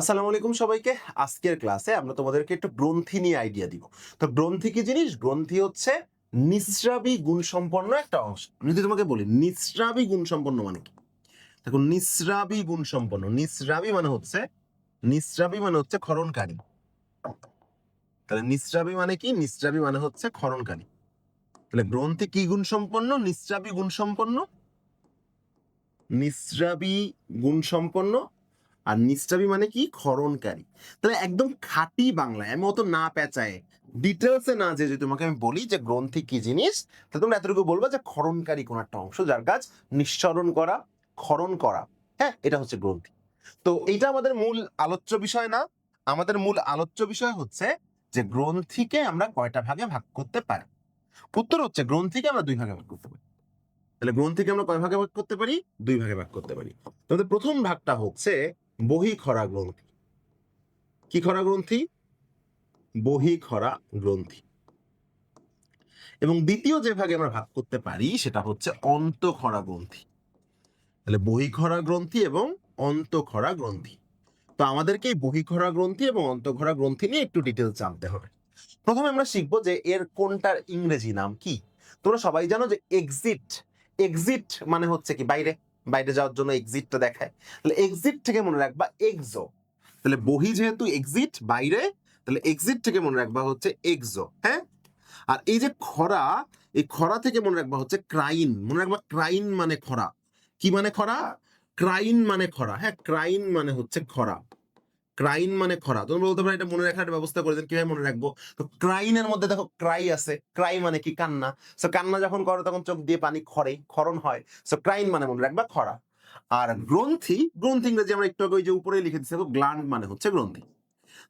আসসালামু আলাইকুম সবাইকে। আজকের ক্লাসে আমরা তোমাদেরকে একটু গ্রন্থি নিয়ে আইডিয়া দিব। তো গ্রন্থি কি জিনিস? গ্রন্থি হচ্ছে নিঃস্রাবী গুণ সম্পন্ন একটা অংশ। যদি তোমাকে বলি, নিঃস্রাবী গুণ সম্পন্ন মানে কি? দেখো, নিঃস্রাবী গুণ সম্পন্ন নিঃস্রাবী মানে হচ্ছে, নিঃস্রাবী মানে হচ্ছে ক্ষরণকারী তাহলে নিঃস্রাবী মানে কি? নিঃস্রাবী মানে হচ্ছে ক্ষরণকারী তাহলে গ্রন্থি কি গুণ সম্পন্ন নিঃস্রাবী গুণ সম্পন্ন নিঃস্রাবী গুণ সম্পন্ন আর নিঃস্রাবী মানে কি? ক্ষরণকারী তাহলে একদম খাঁটি বাংলায় আমি অত না পেঁচায় ডিটেলসে না যে যদি তোমাকে আমি বলি যে গ্রন্থি কি জিনিস, তাহলে তোমরা এতটুকু বলবা যে ক্ষরণকারী কোন একটা অংশ যার কাজ নিঃসরণ করা ক্ষরণ করা। হ্যাঁ এটা হচ্ছে গ্রন্থি। তো এটা আমাদের মূল আলোচ্য বিষয় না। আমাদের মূল আলোচ্য বিষয় হচ্ছে যে গ্রন্থিকে আমরা কয়টা ভাগে ভাগ করতে পারি? উত্তর হচ্ছে গ্রন্থিকে আমরা দুই ভাগে ভাগ করতে পারি। তাহলে গ্রন্থিকে আমরা কয় ভাগে ভাগ করতে পারি? দুই ভাগে ভাগ করতে পারি। তোমাদের প্রথম ভাগটা হচ্ছে বহি খরা গ্রন্থি। কি খরা গ্রন্থি? বহি খরা গ্রন্থি। এবং দ্বিতীয় যে ভাগে আমরা ভাগ করতে পারি সেটা হচ্ছে অন্তঃখরা গ্রন্থি। তাহলে বহিখরা গ্রন্থি এবং অন্তঃখরা গ্রন্থি। তো আমাদেরকে এই বহিখরা গ্রন্থি এবং অন্তঃখরা গ্রন্থি নিয়ে একটু ডিটেলস জানতে হবে। প্রথমে আমরা শিখব যে এর কোনটার ইংরেজি নাম কি? তোমরা সবাই জানো যে এক্সিট এক্সিট মানে হচ্ছে কি বাইরে। বাইরে যাওয়ার জন্য এক্সিটটা দেখায়। তাহলে এক্সিট থেকে মনে রাখবা এক্সো তাহলে বহি যেহেতু এক্সিট বাইরে, তাহলে এক্সিট থেকে মনে রাখবা হচ্ছে এক্সো হ্যাঁ? আর এই যে খরা, এই খরা থেকে মনে রাখবা হচ্ছে ক্রাইন মনে রাখবা ক্রাইন মানে খরা। কি মানে খরা? ক্রাইন মানে খরা হ্যাঁ? ক্রাইন মানে হচ্ছে খরা। ক্রাইন মানে খরা। তোমরা বলতে পারো এটা মনে রাখার ব্যবস্থা করে দেন, কীভাবে মনে রাখব? তো ক্রাইনের মধ্যে দেখো ক্রাই আছে। ক্রাই মানে কি? কান্না। সো কান্না যখন করে তখন চোখ দিয়ে পানি খরে ক্ষরণ হয়। সো ক্রাইন মানে মনে রাখবা খরা। আর গ্রন্থি গ্রন্থি ইংরেজি আমরা একটু আগে ওই যে উপরে লিখে দিচ্ছি গ্ল্যান্ড মানে হচ্ছে গ্রন্থি।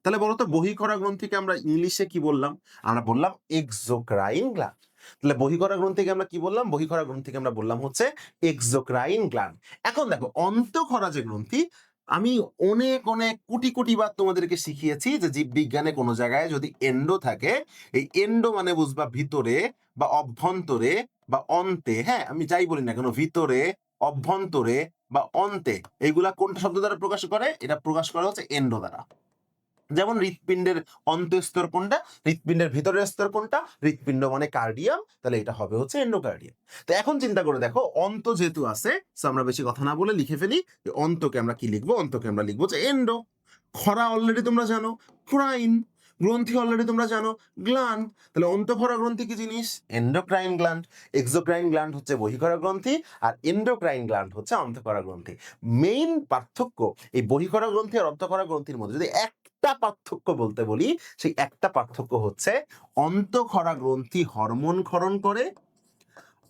তাহলে বলতো বহি করা গ্রন্থিকে আমরা ইংলিশে কি বললাম? আমরা বললাম এক্সোক্রাইন গ্ল্যান্ড তাহলে বহি করা গ্রন্থিকে আমরা কি বললাম? বহি করা গ্রন্থিকে আমরা বললাম হচ্ছে এক্সোক্রাইন গ্ল্যান্ড এখন দেখো, অন্তঃখরা যে গ্রন্থি আমি অনেক অনেক কোটি কোটি বার তোমাদেরকে শিখিয়েছি যে জীববিজ্ঞানে কোনো জায়গায় যদি এন্ডো থাকে, এই এন্ডো মানে বুঝবা ভিতরে বা অভ্যন্তরে বা অন্তে হ্যাঁ? আমি যাই বলি না কেন, ভিতরে, অভ্যন্তরে বা অন্তে, এইগুলা কোনটা শব্দ দ্বারা প্রকাশ করে? এটা প্রকাশ করা হচ্ছে এন্ডো দ্বারা। যেমন হৃৎপিণ্ডের অন্তঃস্তর কোনটা? হৃৎপিণ্ডের ভিতরের স্তর কোনটা? হৃৎপিণ্ড মানে কার্ডিয়াম তাহলে এটা হবে হচ্ছে এন্ডোকার্ডিয়াম তো এখন চিন্তা করে দেখো, অন্ত যেহেতু আছে আমরা বেশি কথা না বলে লিখে ফেলি যে অন্তকে আমরা কি লিখব? অন্তকে আমরা লিখব যে এন্ডো খরা অলরেডি তোমরা জানো ক্রাইন গ্রন্থি অলরেডি তোমরা জানো গ্ল্যান্ড তাহলে অন্তঃখরা গ্রন্থি কি জিনিস? এন্ডোক্রাইন গ্ল্যান্ড এক্সোক্রাইন গ্ল্যান্ড হচ্ছে বহিকরা গ্রন্থি, আর এন্ডোক্রাইন গ্ল্যান্ড হচ্ছে অন্তঃকরা গ্রন্থি। মেইন পার্থক্য এই বহিকরা গ্রন্থি আর অন্তঃকরা গ্রন্থির মধ্যে, যদি একটা পার্থক্য বলতে বলি সেই একটা পার্থক্য হচ্ছে অন্তঃখরা গ্রন্থি হরমোন ক্ষরণ করে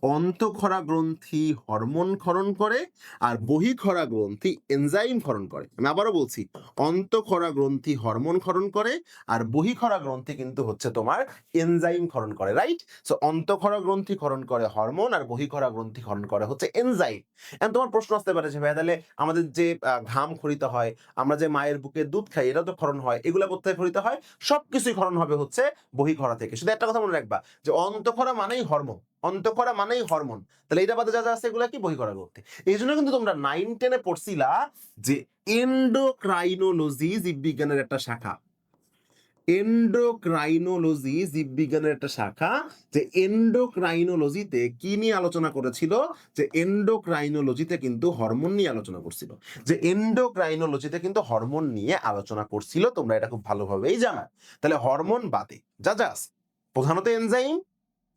অন্তঃখরা গ্রন্থি হরমোন ক্ষরণ করে আর বহিখরা গ্রন্থি এনজাইম ক্ষরণ করে। আমি আবারও বলছি, অন্তঃখরা গ্রন্থি হরমোন ক্ষরণ করে আর বহিখরা গ্রন্থি কিন্তু হচ্ছে তোমার এনজাইম ক্ষরণ করে রাইট সো অন্তঃখরা গ্রন্থি ক্ষরণ করে হরমোন আর বহিখরা গ্রন্থি ক্ষরণ করে হচ্ছে এনজাইম এখন তোমার প্রশ্ন আসতে পারে যে, ভাইয়া, তাহলে আমাদের যে ঘাম খরিত হয়, আমরা যে মায়ের বুকে দুধ খাই, এটা তো ক্ষরণ হয়, এগুলো কোথায় খরিত হয়? সবকিছুই ক্ষরণ হবে হচ্ছে বহিখরা থেকে। শুধু একটা কথা মনে রাখবা যে, অন্তঃখরা মানেই হরমোন। অন্তঃখরা মানেই হরমোন তাহলে এটা বাদে যা যা আছে এগুলা কি বহিখরা গ্রন্থি এই জন্য কিন্তু তোমরা নাইন টেনে পড়ছিলা যে এন্ডোক্রাইনোলজি জীববিজ্ঞানের একটা শাখা। এন্ডোক্রাইনোলজি জীববিজ্ঞানের একটা শাখা যে এন্ডোক্রাইনোলজিতে কি নিয়ে আলোচনা করেছিল? যে এন্ডোক্রাইনোলজিতে কিন্তু হরমোন নিয়ে আলোচনা করছিল। যে এন্ডোক্রাইনোলজিতে কিন্তু হরমোন নিয়ে আলোচনা করছিল, তোমরা এটা খুব ভালোভাবেই জানো। তাহলে হরমোন বাদে যা যা প্রধানত এনজাইম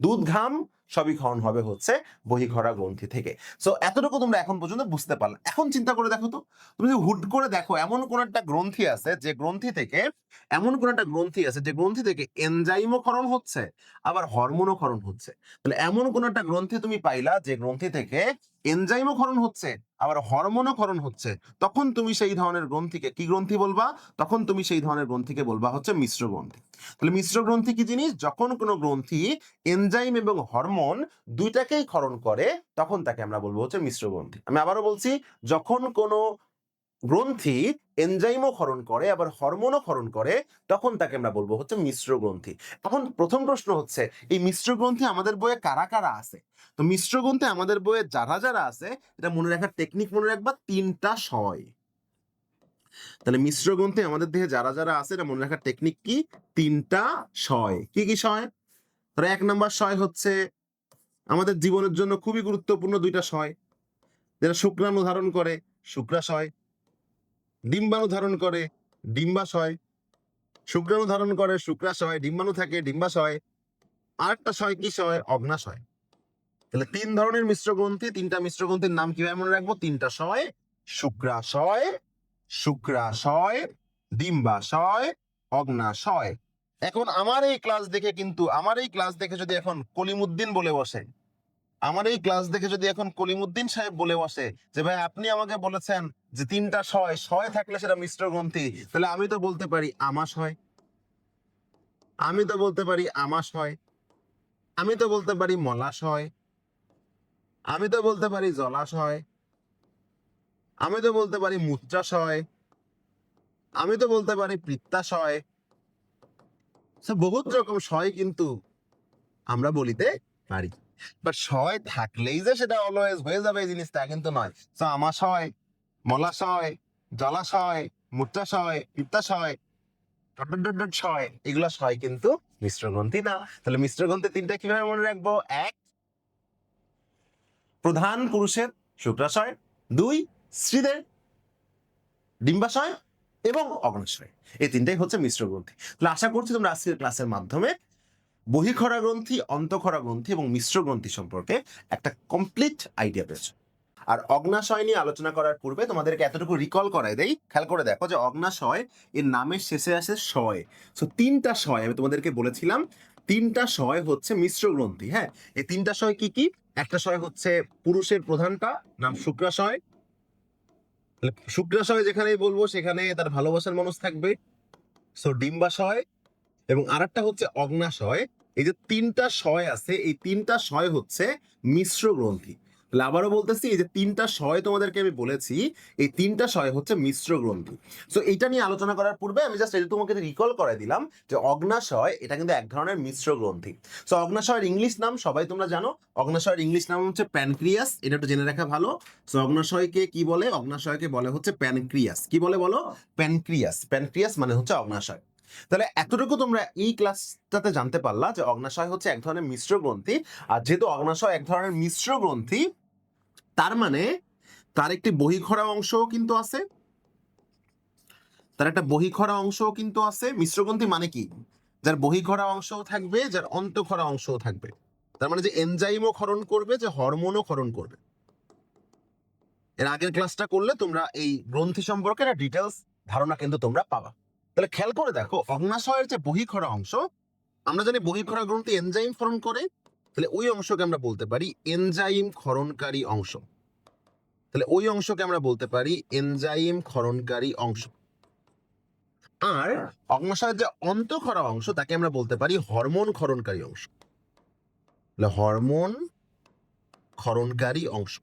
দুধ, ঘাম সবই ক্ষরণ হবে হচ্ছে বহিখরা গ্রন্থি থেকে। সো এতটুকু তোমরা এখন পর্যন্ত বুঝতে পারলে। এখন চিন্তা করে দেখো তো, তুমি যদি হুট করে দেখো এমন কোন একটা গ্রন্থি আছে যে গ্রন্থি থেকে, এমন কোন একটা গ্রন্থি আছে যে গ্রন্থি থেকে এনজাইমও ক্ষরণ হচ্ছে, আবার হরমোনও ক্ষরণ হচ্ছে। তাহলে এমন কোন একটা গ্রন্থি তুমি পাইলা যে গ্রন্থি থেকে এনজাইমও ক্ষরণ হচ্ছে, আবার হরমোনও ক্ষরণ হচ্ছে, তখন তুমি সেই ধরনের গ্রন্থিকে কি গ্রন্থি বলবা? তখন তুমি সেই ধরনের গ্রন্থিকে বলবা হচ্ছে মিশ্র গ্রন্থি। তাহলে মিশ্র গ্রন্থি কি জিনিস? যখন কোনো গ্রন্থি এনজাইম এবং হরমোন দুইটাকেই ক্ষরণ করে, তখন তাকে আমরা বলব হচ্ছে মিশ্র গ্রন্থি। আমি আবারও বলছি, যখন কোনো গ্রন্থি এনজাইমও ক্ষরণ করে, আবার হরমোনও ক্ষরণ করে, তখন তাকে আমরা বলব হচ্ছে মিশ্র গ্রন্থি। এখন প্রথম প্রশ্ন হচ্ছে, এই মিশ্র গ্রন্থি আমাদের বইয়ে কারা কারা আছে? তো মিশ্র গ্রন্থি আমাদের বইয়ে যারা যারা আছে, এটা মনে রাখার টেকনিক মনে রাখবা, তিনটা শয় তাহলে মিশ্র গ্রন্থি আমাদের দেহে যারা যারা আছে, এটা মনে রাখার টেকনিক কি? তিনটা শয় কি কি শয় ধরো এক নম্বর শয় হচ্ছে আমাদের জীবনের জন্য খুবই গুরুত্বপূর্ণ দুইটা শয় যেটা শুক্রাণু ধারণ করে শুক্রাশয় ডিম্বাণু ধারণ করে ডিম্বাশয় শুক্রাণু ধারণ করে শুক্রাশয় ডিম্বাণু থাকে ডিম্বাশয় আরেকটা শয় কি শয় অগ্নাশয় তাহলে তিন ধরনের মিশ্র গ্রন্থি, তিনটা মিশ্র গ্রন্থির নাম কীভাবে মনে রাখব? তিনটা শয় শুক্রাশয় শুক্রাশয় ডিম্বাশয় অগ্নাশয় এখন আমার এই ক্লাস দেখে কিন্তু, আমার এই ক্লাস দেখে যদি এখন কলিমুদ্দিন বলে বসে, আমার এই ক্লাস দেখে যদি এখন কলিমুদ্দিন সাহেব বলে বসে যে, ভাই, আপনি আমাকে বলেছেন যে, তিনটা শয় শয় থাকলে সেটা মিশ্র গ্রন্থি, তাহলে আমি তো বলতে পারি আমাশ হয় আমি তো বলতে পারি আমাশ হয় আমি তো বলতে পারি মলাশয় আমি তো বলতে পারি জলাশয় আমি তো বলতে পারি মূত্রাশয় আমি তো বলতে পারি পিত্তাশয় বহুত রকম শয় কিন্তু আমরা বলিতে পারি। বাট শয় থাকলেই যে সেটা অলওয়েজ হয়ে যাবে এই জিনিসটা কিন্তু নয়। তো আমাশয় মলাশয় জলাশয় মূত্রাশয় পিত্তাশয় শয় এগুলো শয় কিন্তু মিশ্র গ্রন্থি না। তাহলে মিশ্র গ্রন্থি তিনটা কীভাবে মনে রাখব? এক, প্রধান পুরুষের শুক্রাশয় দুই, স্ত্রীদের ডিম্বাশয় এবং অগ্নাশয় এই তিনটাই হচ্ছে মিশ্র গ্রন্থি। তাহলে আশা করছি তোমরা আজকের ক্লাসের মাধ্যমে বহিখরা গ্রন্থি, অন্তঃখরা গ্রন্থি এবং মিশ্র গ্রন্থি সম্পর্কে একটা কমপ্লিট আইডিয়া পেয়েছ। আর অগ্নাশয় নিয়ে আলোচনা করার পূর্বে তোমাদেরকে এতটুকু রিকল করাই দেই। খেয়াল করে দেখো যে অগ্নাশয় এর নামের শেষে আসে শয়। সো তিনটা শয় আমি তোমাদেরকে বলেছিলাম, তিনটা শয় হচ্ছে মিশ্র গ্রন্থি হ্যাঁ? এই তিনটা শয় কি কি? একটা শয় হচ্ছে পুরুষের প্রধানটা, নাম শুক্রাশয় তাহলে শুক্রাশয় যেখানেই বলব, সেখানে তার ভালোবাসার মানুষ থাকবে। সো ডিম্বাশয় এবং আর একটা হচ্ছে অগ্নাশয়। এই যে তিনটা শয় আছে, এই তিনটা শয় হচ্ছে মিশ্র গ্রন্থি। তাহলে আবারও বলতেছি, এই যে তিনটা শয় তোমাদেরকে আমি বলেছি, এই তিনটা শয় হচ্ছে মিশ্র গ্রন্থি। সো এটা নিয়ে আলোচনা করার পূর্বে আমি জাস্ট এটা তোমাকে রিকল করে দিলাম যে অগ্নাশয়, এটা কিন্তু এক ধরনের মিশ্র গ্রন্থি। সো অগ্নাশয়ের ইংলিশ নাম, সবাই তোমরা জানো, অগ্নাশয়ের ইংলিশ নাম হচ্ছে প্যানক্রিয়াস, এটা একটু জেনে রাখা ভালো। সো অগ্নাশয়কে কি বলে? অগ্নাশয়কে বলে হচ্ছে প্যানক্রিয়াস। কি বলে বলো? প্যানক্রিয়াস। প্যানক্রিয়াস মানে হচ্ছে অগ্নাশয়। তাহলে এতটুকু তোমরা এই ক্লাসটাতে জানতে পারলা যে অগ্নাশয় হচ্ছে এক ধরনের মিশ্র গ্রন্থি, আর যেহেতু অগ্নাশয় এক ধরনের মিশ্র গ্রন্থি তার মানে তার একটি বহিখরা অংশও কিন্তু আছে। তার একটা বহিখরা অংশও কিন্তু আছে। মিশ্র গ্রন্থি মানে কি? যার বহিখরা অংশও থাকবে, যার অন্তঃখরা অংশও থাকবে। তার মানে যে এনজাইমও ক্ষরণ করবে, যে হরমোনও ক্ষরণ করবে। এর আগের ক্লাসটা করলে তোমরা এই গ্রন্থি সম্পর্কে একটা ডিটেলস ধারণা কিন্তু তোমরা পাবা। তাহলে খেয়াল করে দেখো, অগ্নাশয়ের যে বহিখরা অংশ, আমরা জানি বহিখরা গ্রন্থি এনজাইম ক্ষরণ করে তাহলে ওই অংশকে আমরা বলতে পারি এনজাইম ক্ষরণকারী অংশ। তাহলে ওই অংশকে আমরা বলতে পারি এনজাইম ক্ষরণকারী অংশ। আর অগ্নাশয়ের যে অন্তঃক্ষরা অংশ, তাকে আমরা বলতে পারি হরমোন ক্ষরণকারী অংশ। তাহলে হরমোন ক্ষরণকারী অংশ।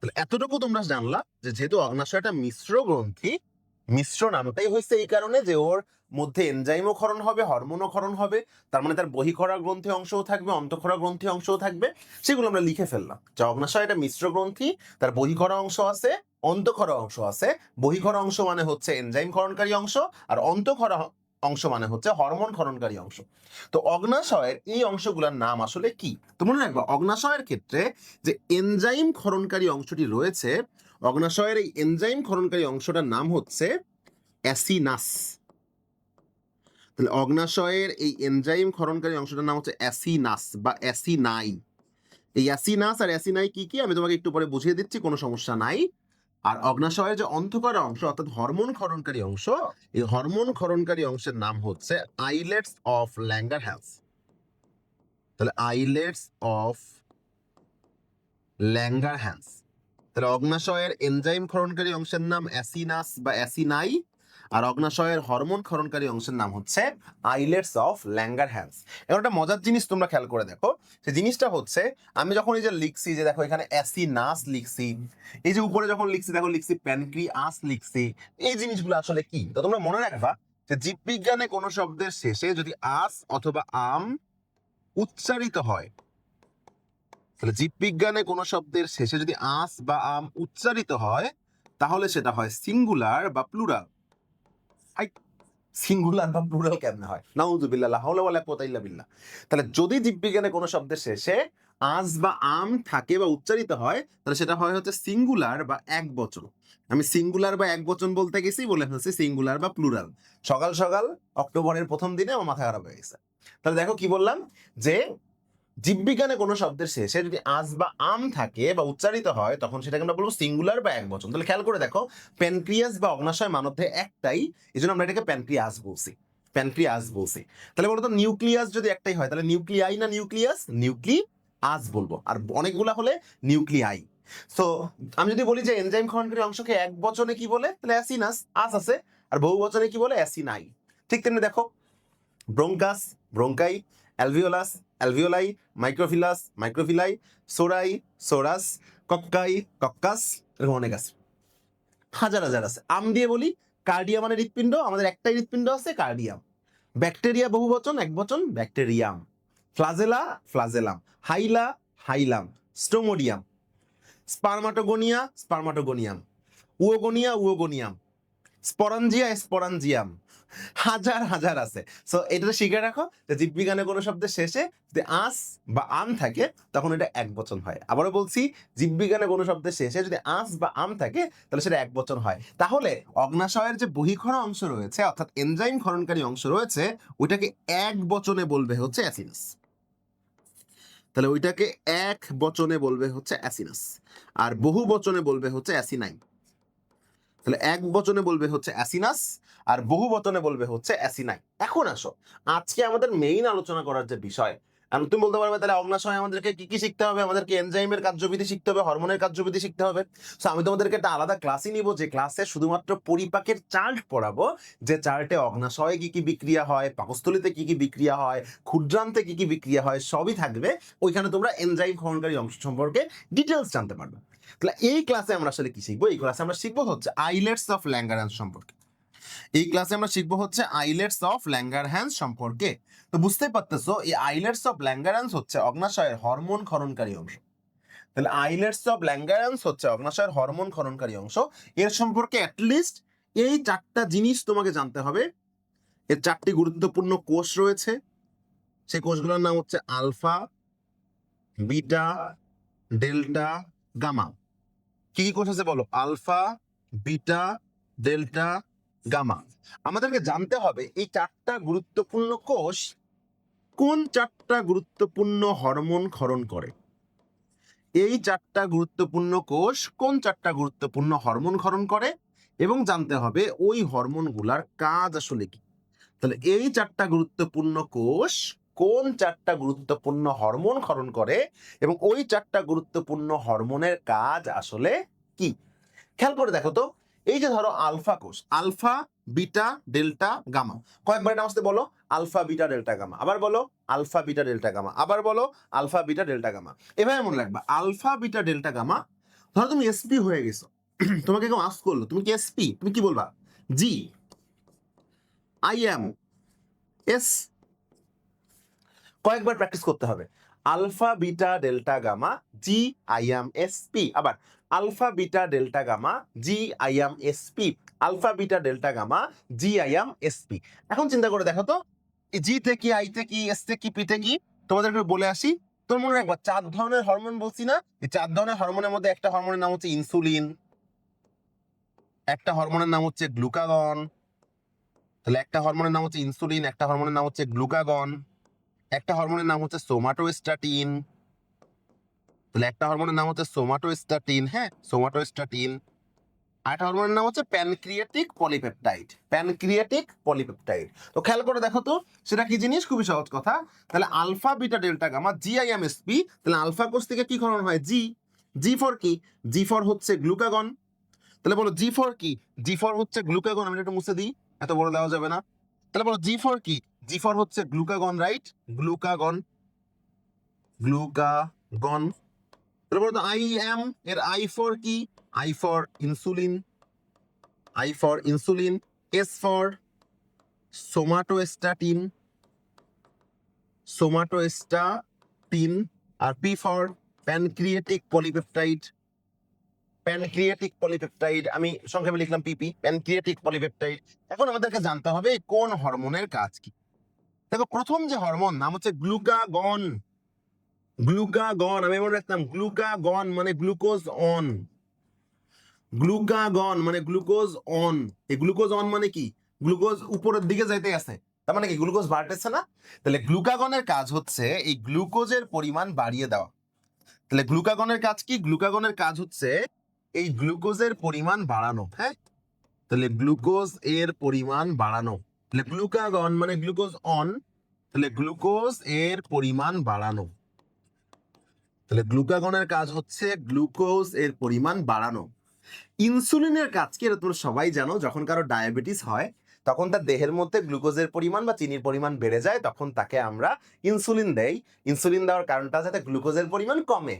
তাহলে এতটুকু তোমরা জানলা যেহেতু অগ্নাশয় একটা মিশ্র গ্রন্থি মিশ্র নামটাই হয়েছে এই কারণে যে ওর মধ্যে এনজাইমও ক্ষরণ হবে হরমোনও ক্ষরণ হবে, তার মানে তার বহিখরা গ্রন্থি অংশও থাকবে অন্তঃক্ষরা গ্রন্থি অংশও থাকবে, সেগুলো আমরা লিখে ফেললাম। যে অগ্নাশয় একটা মিশ্র গ্রন্থি, তার বহিখরা অংশ আছে অন্তঃক্ষরা অংশ আছে বহিখরা অংশ মানে হচ্ছে এনজাইম ক্ষরণকারী অংশ, আর অন্তঃক্ষরা অংশ মানে হচ্ছে হরমোন ক্ষরণকারী অংশ। তো অগ্নাশয়ের এই অংশগুলোর নাম আসলে কি? তো মনে রাখবা, অগ্নাশয়ের ক্ষেত্রে যে এনজাইম ক্ষরণকারী অংশটি রয়েছে অগ্নাশয়ের এই এনজাইম ক্ষরণকারী অংশটার নাম হচ্ছে অ্যাসিনাস। তাহলে অগ্নাশয়ের এই এনজাইম ক্ষরণকারী অংশটার নাম হচ্ছে অ্যাসিনাস বা অ্যাসিনাই। এই অ্যাসিনাস আর অ্যাসিনাই কি কি? আমি তোমাকে একটু পরে বুঝিয়ে দিচ্ছি, কোনো সমস্যা নাই। আর অগ্নাশয়ের যে অন্তঃকরা অংশ, অর্থাৎ হরমোন ক্ষরণকারী অংশ, এই হরমোন ক্ষরণকারী অংশের নাম হচ্ছে আইলেটস অফ ল্যাঙ্গার হ্যালস। তাহলে আইলেটস অফ ল্যাঙ্গার হ্যান্স তাহলে অগ্নাশয়ের এনজাইম ক্ষরণকারী অংশের নাম অ্যাসিনাস বা অ্যাসিনাই, আর অগ্নাশয়ের হরমোন ক্ষরণকারী অংশের নাম হচ্ছে আইলেটস অফ ল্যাঙ্গার হ্যান্ডস। এখন একটা মজার জিনিস তোমরা খেয়াল করে দেখো, সে জিনিসটা হচ্ছে, আমি যখন এই যে লিখছি যে দেখো এখানে অ্যাসিনাস লিখছি, এই যে উপরে যখন লিখছি দেখো লিখছি প্যানক্রিয়াস লিখছি, এই জিনিসগুলো আসলে কি? তো তোমরা মনে রাখবা যে জীববিজ্ঞানে কোনো শব্দের শেষে যদি আস অথবা আম উচ্চারিত হয় তাহলে জীববিজ্ঞানে কোনো শব্দের শেষে যদি আস বা আম উচ্চারিত হয়, তাহলে সেটা হয় সিঙ্গুলার বা প্লুরাল। সিঙ্গুলার বা প্লুরাল কেমনে হয়? নাউজুবিল্লাহ হাওলা ওয়ালা কুওয়াতা ইল্লা বিল্লাহ। তাহলে যদি জীববিজ্ঞানে কোনো শব্দের শেষে আজ বা আম থাকে বা উচ্চারিত হয়, তাহলে সেটা হয় হচ্ছে সিঙ্গুলার বা এক বচন আমি সিঙ্গুলার বা এক বচন বলতে গেছি বলে ফেলছি সিঙ্গুলার বা প্লুরাল। সকাল সকাল অক্টোবরের প্রথম দিনে আমার মাথা খারাপ হয়ে গেছে। তাহলে দেখো কি বললাম? যে জীববিজ্ঞানে কোনো শব্দের শেষে যদি আজ বা আম থাকে বা উচ্চারিত হয়, তখন সেটাকে আমরা বলব সিঙ্গুলার বা এক বচন। তাহলে খেয়াল করে দেখো প্যানক্রিয়াস বা অগ্নাশয় মানবতে একটাই, এই জন্য আমরা এটাকে প্যানক্রিয়াস বলছি। প্যানক্রিয়াস বলছি। তাহলে বলতো নিউক্লিয়াস যদি একটাই হয়, তাহলে নিউক্লিয়াই না নিউক্লিয়াস নিউক্লি আজ বলব। আর অনেকগুলা হলে নিউক্লিয়াই সো আমি যদি বলি যে এনজাইম খণ্ডের অংশকে এক বচনে কি বলে? তাহলে অ্যাসিনাস আস আছে। আর বহু বচনে কি বলে? অ্যাসিনাই ঠিক তেমনি দেখো, bronchus, bronchi alveolus alveoli, microphyllus, microphylli, sori, sorus, cocci, coccus, এরকম অনেক আছে। হাজার হাজার আছে। আম দিয়ে বলি কার্ডিয়া মানে হৃৎপিণ্ড, আমাদের একটাই হৃৎপিণ্ড আছে, কার্ডিয়াম। ব্যাকটেরিয়া বহু বচন, এক বচন, bacterium. Flagella, flagellum. Hila, hilum. Stomodeum. Spermatogonia, spermatogonium. Oogonia oogonium sporangia, sporangium. হাজার হাজার আছে। সো এটা শিখে রাখো যে জীববিজ্ঞানে কোনো শব্দের শেষে যদি আস বা আম থাকে, তখন এটা এক বচন হয়। আবারও বলছি জীববিজ্ঞানে কোনো শব্দের শেষে যদি আস বা আম থাকে, তাহলে সেটা এক বচন হয়। তাহলে অগ্নাশয়ের যে বহিখরা অংশ রয়েছে, অর্থাৎ এনজাইম ক্ষরণকারী অংশ রয়েছে, ওইটাকে এক বচনে বলবে হচ্ছে অ্যাসিনাস তাহলে ওইটাকে এক বচনে বলবে হচ্ছে অ্যাসিনাস আর বহু বচনে বলবে হচ্ছে অ্যাসিনাইন তাহলে এক বচনে বলবে হচ্ছে অ্যাসিনাস আর বহু বচনে বলবে হচ্ছে অ্যাসিনাই। এখন আসো, আজকে আমাদের মেইন আলোচনা করার যে বিষয় তুমি বলতে পারবে তাহলে অগ্নাশয় আমাদেরকে কি কি শিখতে হবে? আমাদেরকে এনজাইমের কার্যবিধি শিখতে হবে হরমোনের কার্যবিধি শিখতে হবে। সো আমি তোমাদেরকে একটা আলাদা ক্লাসই নিব, যে ক্লাসে শুধুমাত্র পরিপাকের চার্ট পড়াবো, যে চার্টে অগ্নাশয়ে কি কি বিক্রিয়া হয়, পাকস্থলিতে কি কি বিক্রিয়া হয়, ক্ষুদ্রান্তে কি কি বিক্রিয়া হয়, সবই থাকবে। ওইখানে তোমরা এনজাইম ক্ষরণকারী অংশ সম্পর্কে ডিটেলস জানতে পারবে। তাহলে এই ক্লাসে আমরা আসলে কি শিখব? এই ক্লাসে আমরা শিখব হচ্ছে আইলেটস অফ ল্যাঙ্গারান্স সম্পর্কে। এই ক্লাসে আমরা শিখব হচ্ছে আইলেটস অফ ল্যাঙ্গারহ্যান্স সম্পর্কে। তো বুঝতেই পারতেছো, এই আইলেটস অফ ল্যাঙ্গারান্স হচ্ছে অগ্নাশয়ের হরমোন ক্ষরণকারী অংশ। তাহলে আইলেটস অফ ল্যাঙ্গারান্স হচ্ছে অগ্নাশয়ের হরমোন ক্ষরণকারী অংশ। এর সম্পর্কে অ্যাটলিস্ট এই চারটা জিনিস তোমাকে জানতে হবে। এর চারটি গুরুত্বপূর্ণ কোষ রয়েছে। সেই কোষগুলোর নাম হচ্ছে আলফা, বিটা, ডেল্টা গামা কি কি কোষ আছে বলো? Alpha, beta, delta, gamma. আমাদেরকে জানতে হবে এই চারটা গুরুত্বপূর্ণ কোষ কোন চারটা গুরুত্বপূর্ণ হরমোন ক্ষরণ করে? এই চারটা গুরুত্বপূর্ণ কোষ কোন চারটা গুরুত্বপূর্ণ হরমোন ক্ষরণ করে? এবং জানতে হবে ওই হরমোনগুলার কাজ আসলে কি? তাহলে এই চারটা গুরুত্বপূর্ণ কোষ কোন চারটা গুরুত্বপূর্ণ হরমোন ক্ষরণ করে এবং ওই চারটা গুরুত্বপূর্ণ হরমোনের কাজ আসলে কি? খেয়াল করে দেখো তো, এই যে ধরো আলফা কোষ, আলফা, বিটা, ডেল্টা, গামা। কয়েকবার এটা আসতে বলো, আলফা, বিটা, ডেল্টা, গামা। আবার বলো, আলফা, বিটা, ডেল্টা, গামা। আবার বলো, আলফা, বিটা, ডেল্টা, গামা। এভাবে মনে রাখবা, আলফা, বিটা, ডেল্টা, গামা, ধরো তুমি এসপি হয়ে গেছো। তোমাকে কেউ আস করল, তুমি কি এসপি তুমি কি বলবা? জি আই এম এস কয়েকবার প্র্যাকটিস করতে হবে। Alpha, beta, delta, gamma, G, I M, S, P. আবার alpha, beta, delta, gamma, G, I M, S, P. Alpha, beta, delta, gamma, G, I M, S, P. এখন চিন্তা করে দেখো তো জি তে কি, আই তে কি, এস তে কি, পি তে কি তোমাদেরকে বলে আসি। তোর মনে রাখবা, চার ধরনের হরমোন বলছি না? এই চার ধরনের হরমোনের মধ্যে একটা হরমোনের নাম হচ্ছে ইনসুলিন একটা হরমোনের নাম হচ্ছে গ্লুকাগন তাহলে একটা হরমোনের নাম হচ্ছে ইনসুলিন একটা হরমোনের নাম হচ্ছে গ্লুকাগন একটা হরমোনের নাম হচ্ছে সোমাটোস্ট্যাটিন তাহলে একটা হরমোনের নাম হচ্ছে সোমাটোস্ট্যাটিন হ্যাঁ? সোমাটোস্ট্যাটিন আর একটা হরমোনের নাম হচ্ছে প্যানক্রিয়াটিক পলিপেপটাইড প্যানক্রিয়াটিক পলিপেপটাইড তো খেয়াল করে দেখো তো, সেটা কি জিনিস? খুবই সহজ কথা। তাহলে alpha beta delta gamma G I M S P তাহলে আলফা কোষ থেকে কি ক্ষরণ হয়? জি জি ফর কি? জি ফর হচ্ছে গ্লুকাগন তাহলে বলো জি ফর কি? জি ফর হচ্ছে গ্লুকাগন আমি একটু মুছে দিই, এত বড় দেওয়া যাবে না। তাহলে বলো জি ফর কি? জি ফর হচ্ছে গ্লুকাগন রাইট গ্লুকাগন গ্লুকাগন তারপর আই এম এর আই ফর কি? I for insulin I for insulin S for somatostatin somatostatin R P for pancreatic polypeptide pancreatic polypeptide আমি সংক্ষেপে লিখলাম পিপি প্যানক্রিয়াটিক পলিপেপটাইড এখন আমাদেরকে জানতে হবে কোন হরমোনের কাজ কি? দেখো, প্রথম যে হরমোন, নাম হচ্ছে গ্লুকাগন। গ্লুকাগন, আমি মনে রাখতাম, গ্লুকাগন মানে গ্লুকোজ অন। গ্লুকাগন মানে গ্লুকোজ অন। এই গ্লুকোজ অন মানে কি? গ্লুকোজ উপরের দিকে যাইতে আছে তার মানে কি? গ্লুকোজ বাড়তেছে না? তাহলে গ্লুকাগনের কাজ হচ্ছে এই গ্লুকোজের পরিমাণ বাড়িয়ে দেওয়া। তাহলে গ্লুকাগনের কাজ কি? গ্লুকাগনের কাজ হচ্ছে এই গ্লুকোজের পরিমাণ বাড়ানো হ্যাঁ? তাহলে গ্লুকোজ এর পরিমাণ বাড়ানো। তাহলে গ্লুকাগন মানে গ্লুকোজ অন তাহলে গ্লুকোজ এর পরিমাণ বাড়ানো। তাহলে গ্লুকাগনের কাজ হচ্ছে গ্লুকোজ এর পরিমাণ বাড়ানো। ইনসুলিনের কাজ কি এটা তোমরা সবাই জানো, যখন কারও ডায়াবেটিস হয়, তখন তার দেহের মধ্যে গ্লুকোজের পরিমাণ বা চিনির পরিমাণ বেড়ে যায়, তখন তাকে আমরা ইনসুলিন দেই। ইনসুলিন দেওয়ার কারণটা যাতে গ্লুকোজের পরিমাণ কমে।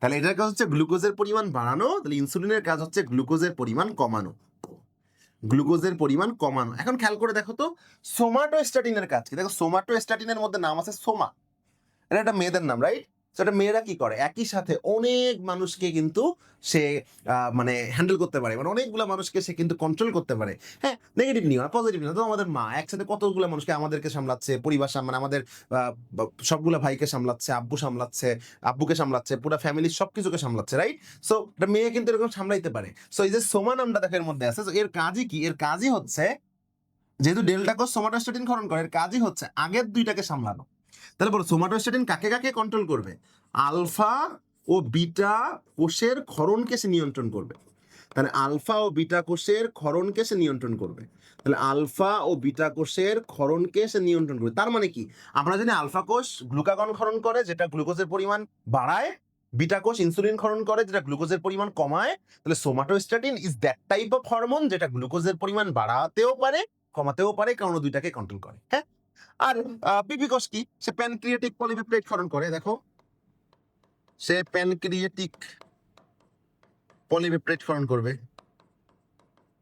তাহলে এটার কাজ হচ্ছে গ্লুকোজের পরিমাণ বাড়ানো, তাহলে ইনসুলিনের কাজ হচ্ছে গ্লুকোজের পরিমাণ কমানো। গ্লুকোজের পরিমাণ কমানো। এখন খেয়াল করে দেখো তো সোমাটোস্ট্যাটিনের কাজ কি? দেখো সোমাটো সোমাটোস্ট্যাটিনের মধ্যে নাম আছে সোমা। এটা একটা মেয়েদের নাম রাইট সেটা মেয়েরা কি করে? একই সাথে অনেক মানুষকে কিন্তু সে মানে হ্যান্ডেল করতে পারে। মানে অনেকগুলো মানুষকে সে কিন্তু কন্ট্রোল করতে পারে। হ্যাঁ নেগেটিভ নিও না পজিটিভ নিও তো আমাদের মা একসাথে কতগুলো মানুষকে আমাদেরকে সামলাচ্ছে, পরিবার মানে আমাদের সবগুলো ভাইকে সামলাচ্ছে, আব্বু সামলাচ্ছে, আব্বুকে সামলাচ্ছে, পুরো ফ্যামিলির সব কিছুকে সামলাচ্ছে রাইট সো একটা মেয়ে কিন্তু এরকম সামলাইতে পারে। সো এই যে সোমা নামটা দেখো এর মধ্যে আছে। এর কাজই কি? এর কাজই হচ্ছে, যেহেতু ডেল্টা কোষ সোমাটোস্ট্যাটিন ক্ষরণ করে, এর কাজই হচ্ছে আগের দুইটাকে সামলানো। তাহলে বলো সোমাটোস্ট্যাটিন কাকে কাকে কন্ট্রোল করবে? আলফা ও বিটা কোষের ক্ষরণকে সে নিয়ন্ত্রণ করবে। তাহলে আলফা ও বিটা কোষের ক্ষরণকে সে নিয়ন্ত্রণ করবে। তাহলে আলফা ও বিটা কোষের ক্ষরণকে সে নিয়ন্ত্রণ করবে। তার মানে কি? আমরা জানি আলফা কোষ গ্লুকাগন ক্ষরণ করে, যেটা গ্লুকোজের পরিমাণ বাড়ায়। বিটা কোষ ইনসুলিন ক্ষরণ করে, যেটা গ্লুকোজের পরিমাণ কমায়। তাহলে somatostatin is that type of hormone যেটা গ্লুকোজের পরিমাণ বাড়াতেও পারে, কমাতেও পারে, কারণ দুইটাকে কন্ট্রোল করে হ্যাঁ? আর পিপি কোষ কি? সে প্যানক্রিয়েটিক পলিপেপটাইড ক্ষরণ করে, দেখো। সে প্যানক্রিয়েটিক পলিপেপটাইড ক্ষরণ করবে।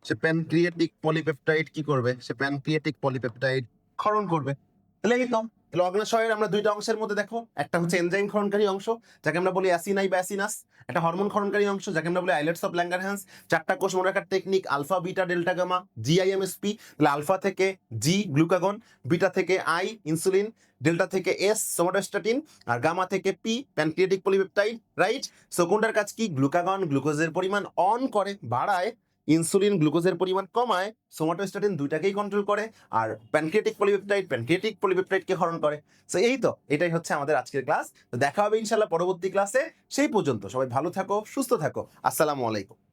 সে প্যানক্রিয়েটিক পলিপেপটাইড কি করবে? সে প্যানক্রিয়েটিক পলিপেপটাইড ক্ষরণ করবে। তাহলে তো তাহলে আমরা দুইটা অংশের মধ্যে দেখো। একটা হচ্ছে এনজাইম ক্ষরণকারী অংশ, যাকে আমরা বলি অ্যাসিনাই বা অ্যাসিনাস একটা হরমোন ক্ষরণকারী অংশ, যাকে আমরা বলি আইলেটস অফ ল্যাঙ্গার ল্যাঙ্গারহ্যান্স চারটা কোষ মনে রাখার technique alpha beta delta gamma GIMSP তাহলে আলফা থেকে জি গ্লুকাগন বিটা থেকে আই ইনসুলিন ডেল্টা থেকে এস সোমাটোস্ট্যাটিন আর গামা থেকে P pancreatic polypeptide right so কোনটার কাজ কি? গ্লুকাগন গ্লুকোজের পরিমাণ অন করে, বাড়ায় ইনসুলিন গ্লুকোজের পরিমাণ কমায় সোমাটোস্ট্যাটিন দুইটাকেই কন্ট্রোল করে, আর প্যানক্রিয়েটিক পলিপেপটাইড প্যানক্রিয়েটিক পলিপেপটাইডকে হরণ করে। সো এই তো, এটাই হচ্ছে আমাদের আজকের ক্লাস তো দেখা হবে ইনশাল্লাহ পরবর্তী ক্লাসে সেই পর্যন্ত সবাই ভালো থাকো, সুস্থ থাকো। আসসালামু আলাইকুম।